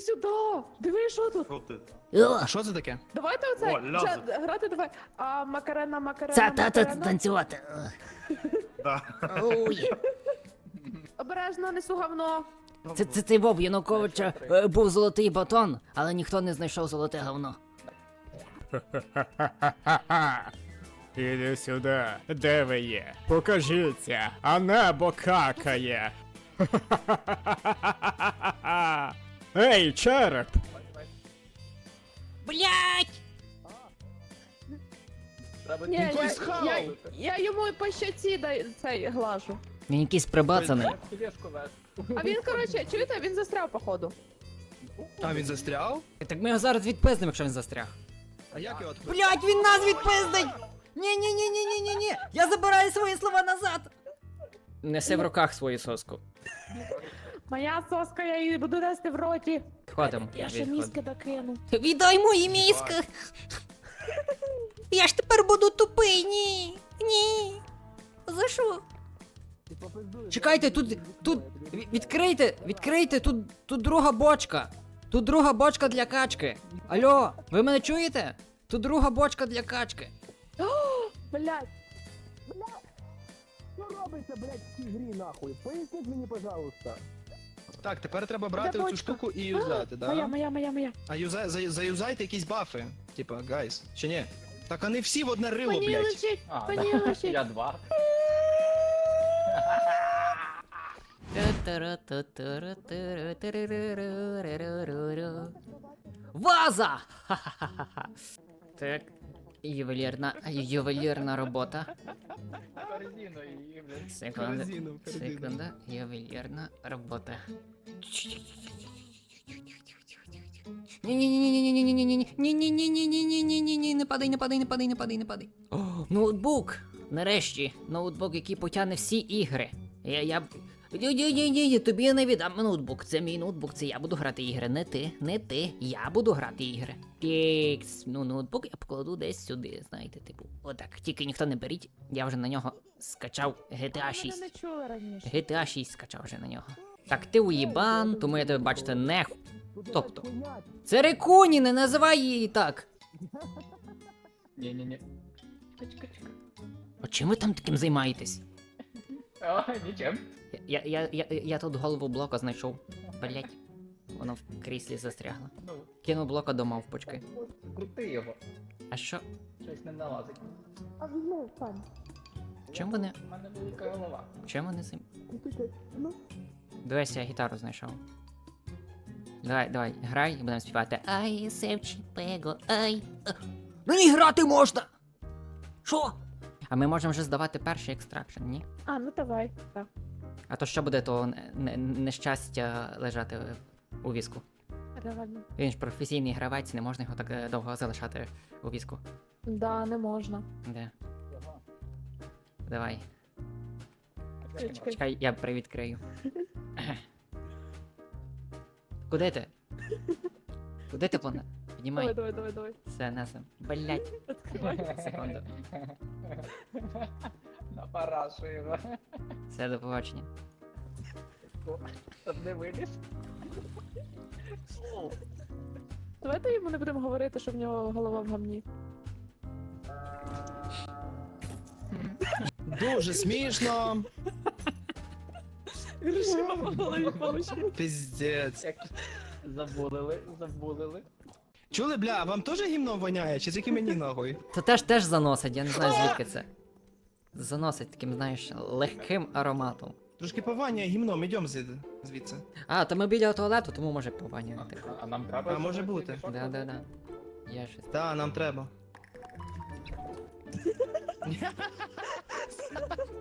Іди сюди! Диви, що тут? Що ти? А що це таке? Давайте оце. О. Вже грати давай. А макарена, макарена, Ця та та макарена. танцювати. Да. Обережно, несу говно. Це це цей Вов Януковича е, був золотий батон, але ніхто не знайшов золоте говно. Іди сюди, де ви є? Покажіться, а небо какає. Ей, череп! Блять! Ні, я, я, я йому по щоці дай цей глажу. Він якийсь прибацаний. А він, коротше, чуєте, він застряв, походу. А він застряв? Так ми його зараз відпизнемо, якщо він застряг. А як його відпустити? Блять, він нас відпиздить! Ні, ні, ні, ні, ні, ні, ні. Я забираю свої слова назад. Неси в руках свою соску. Моя соска, я її буду нести в роті. Ходимо. Я ще мізки докину. Віддай мої мізки. Я ж тепер буду тупий, ні. Ні. За що? Чекайте, тут, тут, ві- відкрийте, відкрийте, тут, тут друга бочка. Тут друга бочка для качки. Алло, ви мене чуєте? Тут друга бочка для качки. Блядь. Так, тепер треба брати Де цю бочка? штуку і юзати, Моя, да? моя, моя, моя. А юза, за, заюзайте якісь бафи. Типа, гайс, чи ні? Так вони всі в одне рило, Мені блядь. лежить, А, мені да. лежить. Я два. Ваза! Ха-ха-ха-ха. Так. Ювелірна, ювелірна робота. Корзину її, блядь. Секунда. Корзину, корзину. Секунда. Ювелірна робота. Ні-ні-ні-ні-ні-ні-ні-ні-ні-ні-ні-ні-ні-ні-ні-ні-ні, не падай, не падай, не падай, не падай, не падай. О, ноутбук! Нарешті, ноутбук, який потягне всі ігри. Я, я... Ні-ні-ні-ні, тобі я не віддам ноутбук. Це мій ноутбук, це я буду грати ігри. Не ти, не ти. Я буду грати ігри. Пікс. Ну, ноутбук я покладу десь сюди, знаєте, типу. Отак. Тільки ніхто не беріть. Я вже на нього скачав GTA 6. не чули раніше. GTA 6 скачав вже на нього. Так, ти уїбан, тому я тебе бачите не. х- Тобто. Це Рекуні, не називай її так. Ні-ні-ні. Чекай, чекай. А чим ви там таким займаєтесь? О, нічим. Я, я, я, я, я тут голову блока знайшов. Блять. Воно в кріслі застрягло. Ну, Кинув блока до мавпочки. крути його. А що? Щось не налазить. А ну, пан. Чим вони. У мене велика голова. Чим вони займ... Дивись, я гітару знайшов. Давай, давай, грай і будемо співати. Ай, севчі пего, ай. Ну і грати можна! Що? А ми можемо вже здавати перший екстракшн, ні? А, ну давай. Так. А то що буде, то не- не- нещастя лежати у візку. Реально. Він ж професійний гравець, не можна його так е, довго залишати у візку. Да, не можна. Де? Давай. Чекай. Чекай, я привідкрию. Куди ти? Куди ти плане? Давай, Піднімай. давай, давай, давай. Все, несем. Блять. Відкривай. Секунду. Напарашу його. Все, до побачення. Щоб не виліз. Давайте йому не будемо говорити, що в нього голова в гамні. Дуже смішно. Грошима по голові получив. Пиздець. Як забулили, забулили. Чули, бля, а вам теж гімно воняє? Чи тільки мені нахуй? То теж теж заносить, я не знаю звідки це. Заносить таким, знаєш, легким ароматом. Трошки пованяє гімном, ідем звід- звідси. А, то ми біля туалету, тому може пованювати. А, а нам треба. А, може бути. Да, да, да. Я щось. Да, нам треба.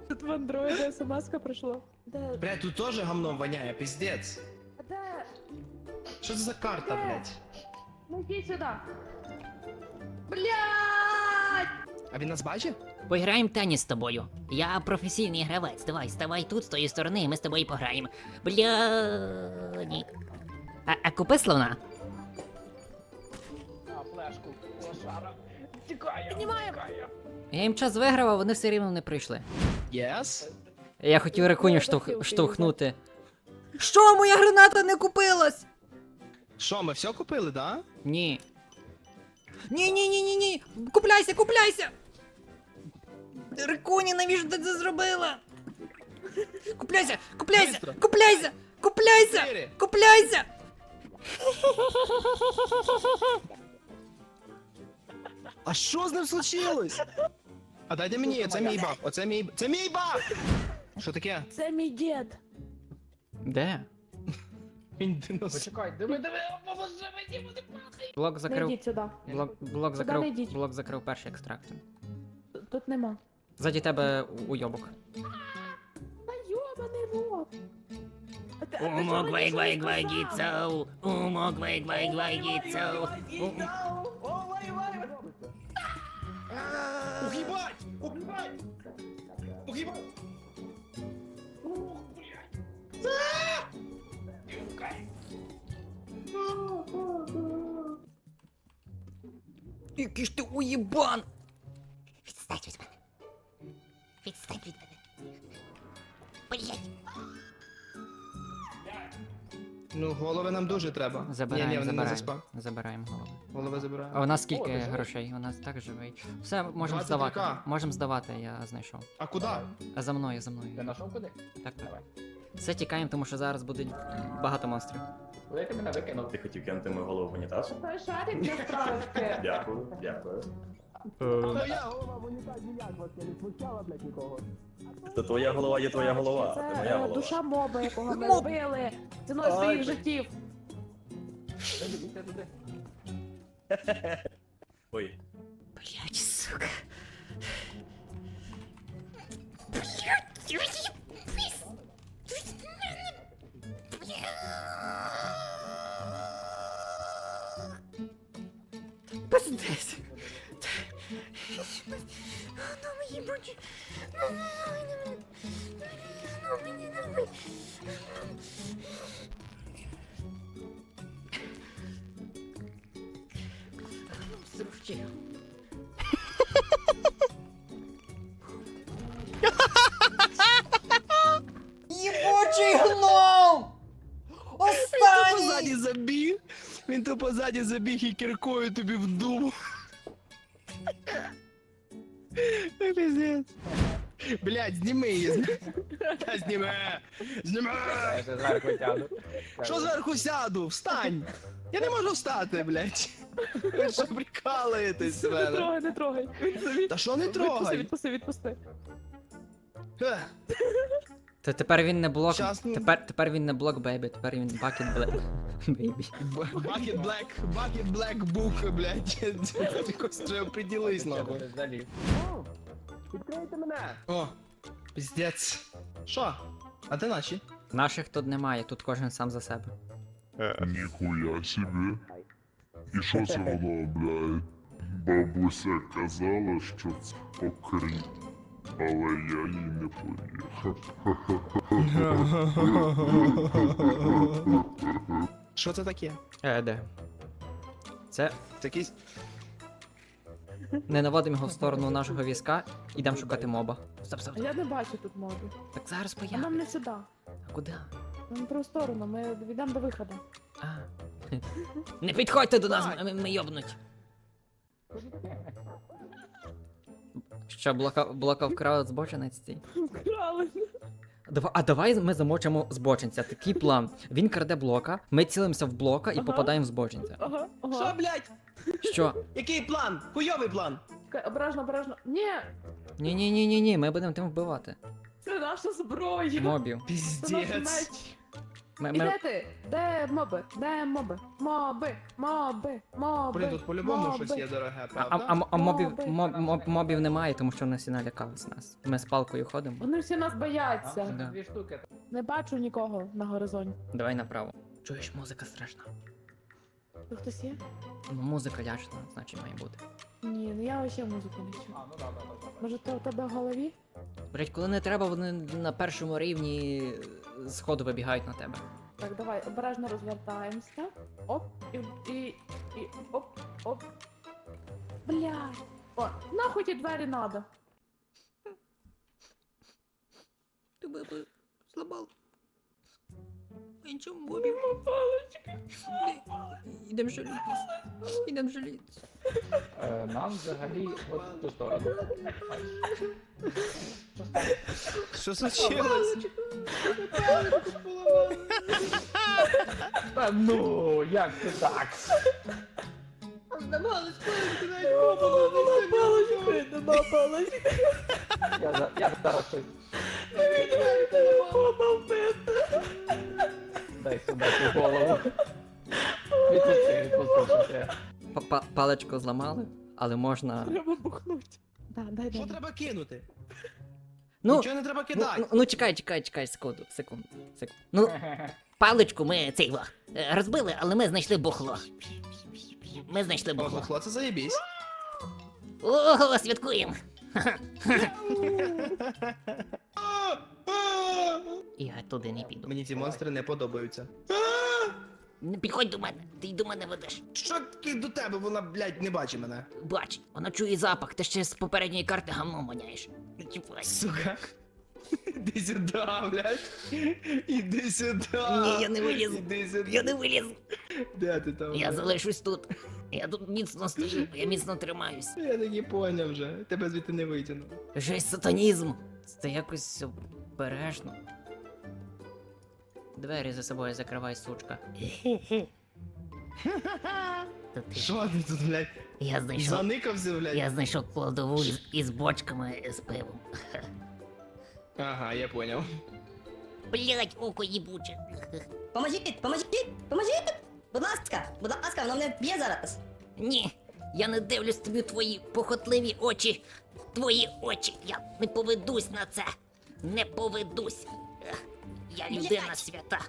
Тут в андроїді смс-ка прийшла. Де? Бля, тут теж гамном воняє, пиздець. А Що це за карта, блядь? Ну йди сюди. Блядь! А він нас бачить? Пограємо в теніс з тобою. Я професійний гравець. Давай, ставай тут з тої сторони, і ми з тобою пограємо. Бля. А, а купи слона? А, флешку, лошара. Тікає, Піднімаємо. тікає. Я їм час виграв, а вони все рівно не прийшли. Єс? Я хотів рекуню Я штовх... штовхнути. Що, моя граната не купилась? Що, ми все купили, да? Ні. Ні, ні, ні, ні, ні. Купляйся, купляйся. Рикуні, навіщо ти це зробила? Купляйся, купляйся, Бистро. купляйся, купляйся, Чотири. купляйся. А що з ним случилось? А дайте мені, це мій баф, оце мій. Це мій баф! Що таке? Це мій дід. Де? Він динозавр. Почекай, диви, диви, поможи мені, буде падати. Блок Не закрив. йдіть сюди. Блок, блок закрив. йдіть. Блок закрив перший екстрактор. Тут- нема. Ззаді тебе у- уйобок. Та йобаний рот. А ти- а ти чого Умок нічого не сказав? вай гіцау. Угибать! Угибать! Який ж ти уєбан! Відстань від мене. Відстань від мене. Блять. Ну, голови нам дуже треба. Забираємо, ні, вони не забираємо. заспав. Забираємо голову. Голови А забираємо. у нас скільки О, ти грошей? У нас так живий. Все, можемо 23К. здавати. Можемо здавати, я знайшов. А куди? А за мною, за мною. Ти знайшов куди? Так, так. Давай. Все тікаємо, тому що зараз буде багато монстрів. Куди ти мене викинув? Ти хотів кинути мою голову в унітаз? Шарик для справки. Дякую, дякую. Я голова в унітазі як вас не смущала, блядь, нікого. То твоя голова є твоя голова, а Це ти моя е, голова. душа моба, якого ми Моб! вбили. Ціною своїх життів. Іди туди. Ой, Блять, сука. Пиздець. Зручи. Єбучий гном! Тупо ззаді забіг. Він тупо ззаді забіг і кіркою тобі в Пиздец. Блядь, зніми її. Та зніми! Зніми! Я ще зверху тягну. Що зверху сяду? Встань! Я не можу встати, блядь. Ви що прикалуєтесь з Не мене? трогай, не трогай. Та що не Відпусти, трогай? відпусти, відпусти. Е, Та тепер він не блок. Щас, ну. Тепер, тепер він не блок бейбі, тепер він бакет блек. Бейбі. Bucket Black, Bucket Black Book, блядь. Якось вже оприділись, нахуй. Відкрийте мене! О, піздець. Що? А де наші? Наших тут немає, тут кожен сам за себе. Ніхуя собі. І що це воно, блядь? Бабуся казала, що це окріп. Але я їй не повірив. Що це таке? Е, де? Це Це якийсь. не наводимо його в сторону нашого візка, ідемо шукати моба. Стоп, стоп, А стоп. я не бачу тут моду. Так зараз А нам не сюди. А куди? Нам в другу сторону, ми йдемо до виходу. А. Не підходьте до нас, ми, ми йобнуть. Що, блока, блока вкрав збочинець цей? Вкрали. Дава- А давай ми замочимо збочинця. Такий план. Він краде блока, ми цілимося в блока і Ага. попадаємо в збочинця. Ага, Що, ага. блядь? Що? Який план? Хуйовий план. Чекай, Обережно, обережно. Ні, Ні, ні, ні, ні, ні, ми будемо тим вбивати. це наша зброя. Мобів. Це наш Піздець. меч. Ми, ми... де ти? Де моби? Де моби? Моби, моби, моби. Блін, тут по-любому моби. щось є дороге, А, правда? а, а, а мобів, моб, моб, мобів немає, тому що вони всі налякались нас. Ми з палкою ходимо. Вони всі нас бояться. Да. Дві штуки. Не бачу нікого на горизонті. Давай направо. Чуєш, музика страшна. Тут хтось є? Ну, музика лячна, значить має бути. Ні, ну я вообще музику не чую. А, ну да, да, да, да. Може, то у тебе в голові? Блять, коли не треба, вони на першому рівні сходу вибігають на тебе. Так, давай, обережно розвертаємося. Оп, і, і, і оп, оп. Бля. О, нахуй ті двері надо. Ти би слабал. Іншому мобів. Палички. Ідем жалітись. Ідем жалітись. Е, Нам взагалі от ту сторону. Що случилось? Та ну, як це так? Я, за- я зараз щось. Дай сюди цю голову. Відпусти, відпусти, що. Па- Паличку зламали, але можна. Треба бухнуть. Да, дай, Що дай. треба кинути? Ну, Нічого не треба ну, кидати. ну, ну чекай, чекай, чекай, секунду, секунду. секунду. Ну, паличку ми цей во, е, розбили, але ми знайшли бухло. Ми знайшли О, бухло. бухло, це заєбісь. Ого, святкуємо. Я туди не піду. Мені ці монстри не подобаються. Не підходь до мене, ти й до мене ведеш. Що таке до тебе? Вона, блядь, не бачить мене. Бач, вона чує запах, ти ще з попередньої карти. Не чіпай. Сука. Іди сюди, блядь. Іди сюди. Ні, я не вилізу. Іди сюди. Я не вилізу. Де ти там? Я блядь? залишусь тут. Я тут міцно стою, я міцно тримаюсь. Я так і поняв вже. Тебе звідти не витягну. Жесть сатанізм. Це якось обережно. Двері за собою закривай, сучка. Ти- Що ти тут, блядь? Я знайшов. Заникався, блядь? Я знайшов кладову із, із бочками з пивом. Ага, я поняв. Блять, око їбуче. Поможіть, поможіть, поможіть! Будь ласка, будь ласка, воно мене б'є зараз. Ні, я не дивлюсь тобі в твої похотливі очі. Твої очі. Я не поведусь на це. Не поведусь. Ех, Я людина свята.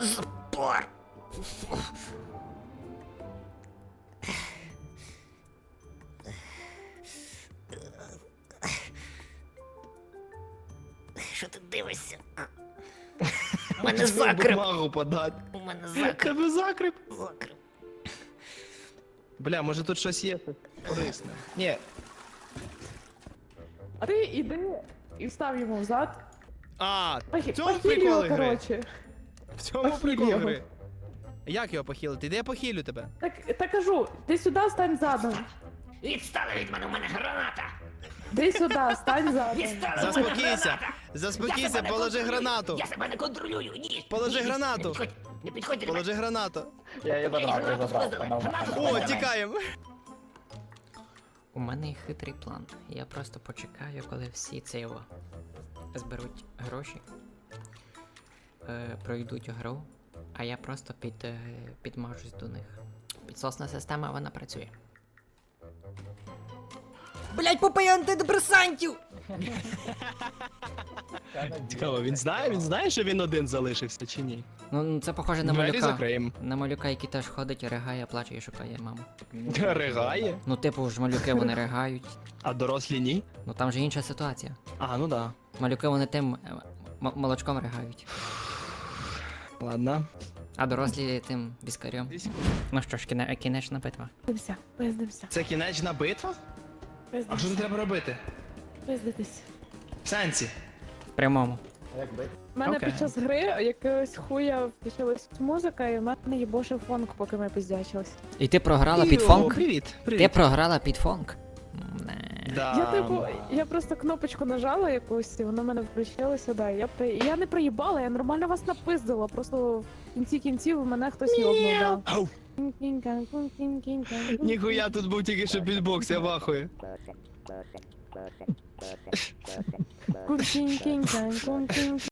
Запор. Що ти дивишся? У мене закрив. Бумагу подати. У мене закрив. Тебе закрив? Закрив. Бля, може тут щось є корисне. Ні. А ти іди і встав йому взад. А, в цьому похиль прикол його, гри. коротше. В цьому Похиль прикол його. гри. Як його похилити? Де я похилю тебе? Так, так кажу, ти сюди стань задом. Відстали від мене, у мене граната! Ти сюди, стань задом. Відстали! Заспокійся! Заспокійся, положи гранату! Я себе не контролюю, ні! Положи Ні, гранату. Не підходь, не підходь до мене! Положи гранату. Я її забрав, я забрав. Вона. О, тікаємо! У мене хитрий план. Я просто почекаю, коли всі це зберуть гроші, е, пройдуть гру, а я просто під, е, підмажусь до них. Підсосна система, вона працює. Блять, попий антидепресантів! Цікаво, він знає, він знає, що він один залишився чи ні? Ну, ну, це похоже на Двері малюка. закриємо. На малюка, який теж ходить, ригає, плаче і шукає маму. Ригає? Ну, типу ж малюки вони ригають. А дорослі ні? Ну там же інша ситуація. А, ну да. Малюки вони тим е, м- молочком ригають, Ладно. а дорослі тим віскарем. Ну що ж, кіне, кінечна битва. Пиздимся, пиздимся, Це кінечна битва? А що тут треба робити? пиздитись. В сенсі. В прямому. У мене Окей. під час гри якогось хуя включилась музика, і в мене їбошив фонк, поки ми пиздячились. І ти програла під Йо, фонк? Привіт, Ти привіт. програла під фонк? Не. Да. Я типу, я просто кнопочку нажала якусь, і воно в мене включилося, да. Я при... я не проїбала, я нормально вас напиздила. Просто в кінці кінців мене хтось йобнув, да. Ау. Ніхуя тут був тільки що бітбокс, я вахую.